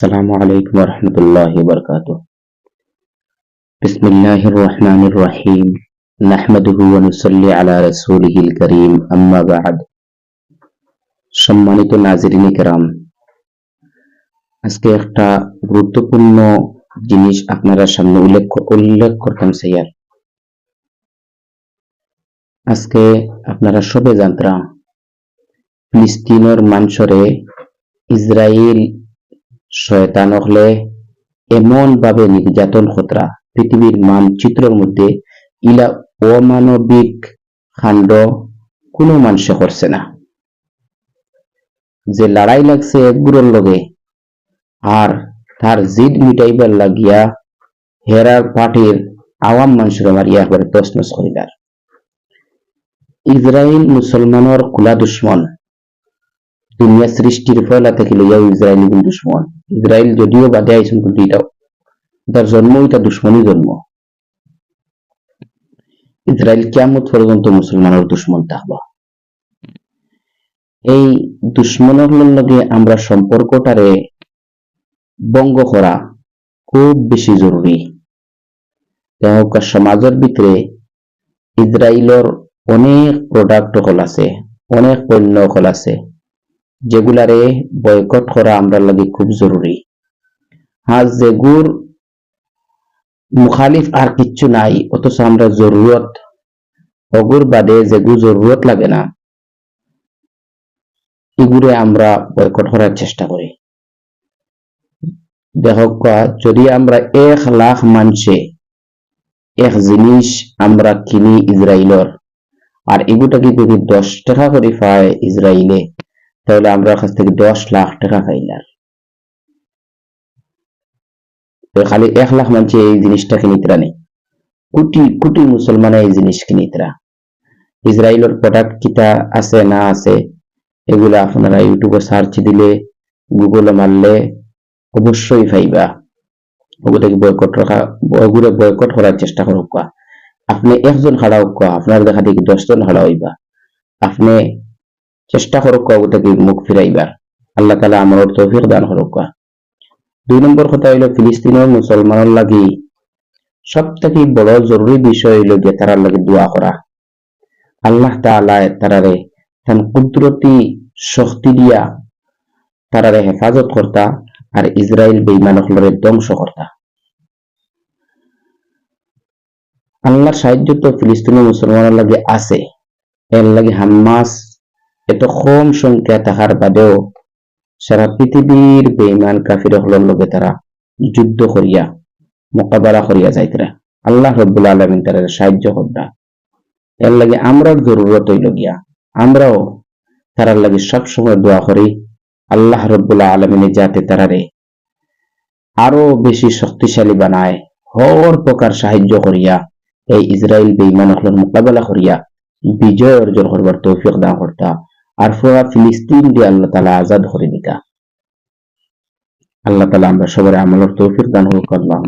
السلام عليكم ورحمة الله وبركاته بسم الله الرحمن الرحيم نحمده ونصلي على رسوله الكريم أما بعد সম্মানিত নাজরিন কেরাম আজকে একটা গুরুত্বপূর্ণ জিনিস আপনারা সামনে উল্লেখ উল্লেখ করতাম স্যার আজকে আপনারা সবে জানতরা ফিলিস্তিনের মানুষরে ইসরায়েল শয়তান হলে এমন ভাবে নির্যাতন খতরা পৃথিবীর মানচিত্রের মধ্যে ইলা অমানবিক কাণ্ড কোনো মানুষে করছে না। যে লড়াই লাগছে একগুলোর লগে, আর তার জিদ মিটাইবার লাগিয়া হেরার পার্টির আওয়াম মানুষের মারিয়া করে তসনস করিলার ইসরায়েল মুসলমানের খোলা দুশ্মন দুনিয়া সৃষ্টির ফলা থেকে লইয়া ইসরায়েল গুণ দুশ্মন। ইসরায়েল যদিও বাদে আইসুন কিন্তু এটাও। তার জন্ম এটা দুশ্মনই জন্ম। ইসরায়েল কেমন পর্যন্ত মুসলমানের দুশ্মন থাকবা। এই দুশ্মনের লগে আমরা সম্পর্কটারে বঙ্গ করা খুব বেশি জরুরি। হোক সমাজের ভিতরে ইসরায়েলের অনেক প্রোডাক্ট হল আছে, অনেক পণ্য হল আছে। যেগুলারে বয়কট করা আমরা লাগে খুব জরুরি। হ্যাঁ যেগুর মুখালিফ আর কিচ্ছু নাই, অথচ আমরা জরুরত, অগুর বাদে যেগু জরুরত লাগে না এগুলো আমরা বয়কট করার চেষ্টা করি। দেখক, যদি আমরা এক লাখ মানুষে এক জিনিস আমরা কিনি ইসরায়েলর আর এগুটাকে যদি দশ টাকা করে পায় ইসরায়েলে তাহলে আমরা কাছ থেকে দশ লাখ টাকা পাইলাম খালি এক লাখ মানুষ এই জিনিসটা কিনিতরা নেই। কোটি কোটি মুসলমান এই জিনিস কিনিতরা ইসরায়েলের প্রোডাক্ট কিতা আছে, না আছে, এগুলো আপনারা ইউটিউবে সার্চ দিলে, গুগলে মারলে অবশ্যই পাইবা। ওগুলোকে বয়কট রাখা, ওগুলো বয়কট করার চেষ্টা করুক আপনি একজন হারা হোক আপনার দেখা দেখি দশজন হারা হইবা আপনি চেষ্টা করুক ওটাকে মুখ ফিরাইবার। আল্লাহ তালা আমার তৌফিক দান করুক দুই নম্বর কথা হইল ফিলিস্তিনের মুসলমানের লাগি সব থেকে বড় জরুরি বিষয় হইল যে তারার লাগে দোয়া করা। আল্লাহ তালায় তারারে তান কুদরতি শক্তি দিয়া তারারে হেফাজত করতা আর ইসরায়েল বেইমানকলরে ধ্বংস করতা। আল্লাহর সাহায্য তো ফিলিস্তিনি মুসলমানের লাগে আছে। এর লাগে হাম্মাস এত কম সংখ্যা থাকার বাদেও সারা পৃথিবীর বেইমান কাফির হলর লগে তারা যুদ্ধ করিয়া, মোকাবেলা করিয়া যাইতরা। আল্লাহ রব্বুল আলমিন তারা সাহায্য করতা এর লাগে আমরাও জরুরত হইল গিয়া, আমরাও তারার লাগে সবসময় দোয়া করি, আল্লাহ রব্বুল আলমিনে যাতে তারারে আরও বেশি শক্তিশালী বানায়, হর প্রকার সাহায্য করিয়া, এই ইসরায়েল বেইমান মোকাবেলা করিয়া বিজয় অর্জন করবার তৌফিক দান করতা আর পুরা ফিলিস্তিন দিয়ে আল্লাহ তালা আজাদ হরে নিকা আল্লাহ তালা আমরা সবার আমলের তৌফিক দান হোক আল্লাহ